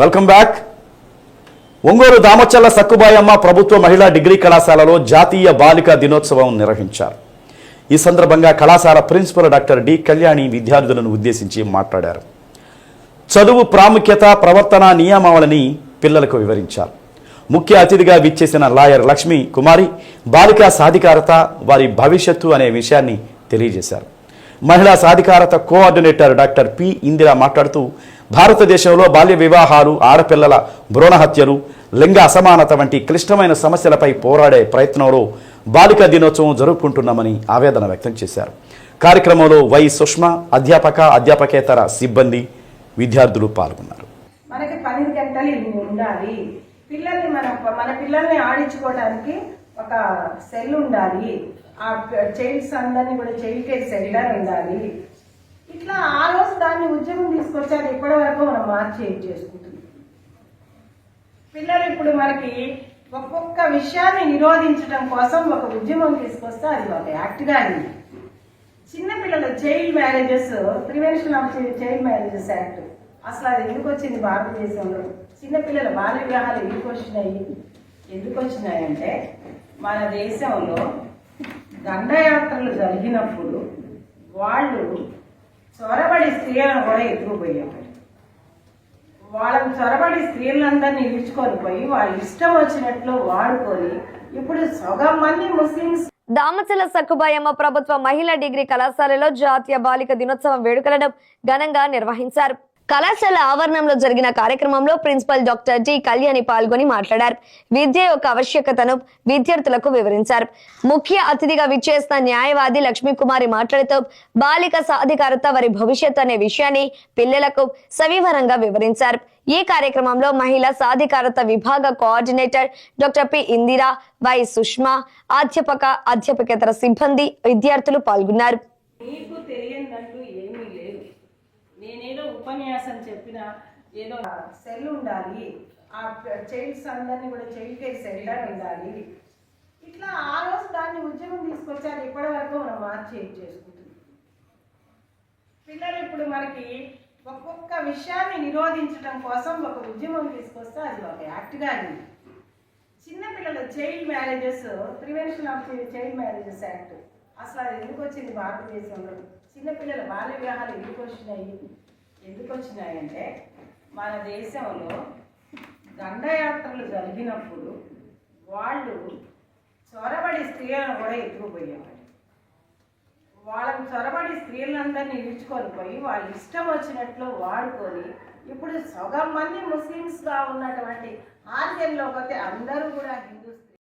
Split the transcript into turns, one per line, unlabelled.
Welcome back Ongole Damachalla Sakkubayamma ప్రభుత్వ మహిళా degree కళాశాలలో జాతీయ బాలికా దినోత్సవం నిర్వహించారు. ఈ సందర్భంగా కళాశాల ప్రిన్సిపల్ డాక్టర్ డి కళ్యాణి విద్యార్థులను ఉద్దేశించి మాట్లాడారు. చదువు ప్రాముఖ్యత ప్రవర్తన నియమావళిని పిల్లలకు వివరించారు. ముఖ్య అతిథిగా విచ్చేసిన లాయర్ లక్ష్మి కుమారి బాలికా సాధికారత వారి భవిష్యత్తు అనే విషయాన్ని తెలియజేశారు. మహిళా సాధికారత కోఆర్డినేటర్ డాక్టర్ పి ఇందిరా మాట్లాడుతూ భారతదేశంలో బాల్య వివాహాలు ఆడపిల్లల భ్రూణ హత్యలు లింగ అసమానత వంటి క్లిష్టమైన సమస్యలపై పోరాడే ప్రయత్నంలో బాలికా దినోత్సవం జరుపుకుంటున్నామని ఆవేదన వ్యక్తం చేశారు. కార్యక్రమంలో వై సుష్మ అధ్యాపక అధ్యాపకేతర సిబ్బంది విద్యార్థులు పాల్గొన్నారు.
మనకి పన్నెండు గంటలు ఇవి ఉండాలి. పిల్లల్ని మన మన పిల్లల్ని ఆడించుకోవడానికి ఒక సెల్ ఉండాలి. ఆ చైల్డ్స్ అందరినీ కూడా చైల్డ్ కేర్ సెంటర్ ఉండాలి. ఇట్లా ఆ రోజు దాన్ని ఉద్యోగం తీసుకొచ్చారు ఇప్పటి వరకు మనం మార్చి చేసుకుంటుంది పిల్లలు ఇప్పుడు మనకి ఒక్కొక్క విషయాన్ని నిరోధించడం కోసం ఒక ఉద్యమం తీసుకొస్తే అది ఒక యాక్ట్గా అయింది. చిన్నపిల్లల child marriages prevention of child marriages act అసలు అది ఎందుకు వచ్చింది భారతదేశంలో? చిన్నపిల్లల బాల్య వివాహాలు ఎందుకు వచ్చినాయి? ఎందుకు వచ్చినాయంటే మన దేశంలో దండయాత్రలు జరిగినప్పుడు వాళ్ళు చొరబడి స్త్రీలను కూడా ఎత్తుకుపోయేవాడు వాళ్ళని చొరబడి స్త్రీలందరినీ ఇడుచుకొని పోయి వాళ్ళ ఇష్టం వచ్చినట్లు వాడుకొని ఇప్పుడు సగం మంది ముస్లింస్
దామచల సక్కుబాయమ్మ ప్రభుత్వ మహిళా డిగ్రీ కళాశాలలో జాతీయ బాలిక దినోత్సవం వేడుకలను ఘనంగా నిర్వహించారు. కళాశాల ఆవరణంలో జరిగిన కార్యక్రమంలో ప్రిన్సిపల్ డాక్టర్ డి కళ్యాణి పాల్గొని మాట్లాడారు. విద్య యొక్క ఆవశ్యకతను విద్యార్థులకు వివరించారు. ముఖ్య అతిథిగా విచ్చేసిన న్యాయవాది లక్ష్మీకుమారి మాట్లాడుతూ బాలిక సాధికారత వారి భవిష్యత్ అనే విషయాన్ని పిల్లలకు సవివరంగా వివరించారు. ఈ కార్యక్రమంలో మహిళా సాధికారత విభాగ coordinator doctor P Indira Y Sushma అధ్యాపక అధ్యాపకేతర సిబ్బంది విద్యార్థులు పాల్గొన్నారు.
ఉపన్యాసం చెప్పిన ఏదో సెల్ ఉండాలి. ఆ చైల్డ్స్ అందరినీ కూడా చైల్డ్ కేర్ సెంటర్ ఉండాలి. ఇట్లా ఆ రోజు దాన్ని ఉద్యమం తీసుకొచ్చారు ఇప్పటి వరకు మనం మార్చి చేసుకుంటుంది పిల్లలు ఇప్పుడు మనకి ఒక్కొక్క విషయాన్ని నిరోధించడం కోసం ఒక ఉద్యమం తీసుకొస్తే అది ఒక యాక్ట్గా అయింది చిన్నపిల్లల child marriages prevention of child marriages act. అసలు అది ఎందుకు వచ్చింది భారతదేశంలో? చిన్నపిల్లల బాల్య వివాహాలు ఎందుకు వచ్చినాయి? ఎందుకు వచ్చినాయంటే మన దేశంలో దండయాత్రలు జరిగినప్పుడు వాళ్ళు చొరబడి స్త్రీలను కూడా ఎత్తుకుపోయేవారు వాళ్ళకు చొరబడి స్త్రీలందరినీ ఇడుచుకొని పోయి వాళ్ళ ఇష్టం వచ్చినట్లు వాడుకొని ఇప్పుడు సగం మంది ముస్లిమ్స్గా ఉన్నటువంటి ఆర్యంలోకి వస్తే అందరూ కూడా హిందూ స్త్రీ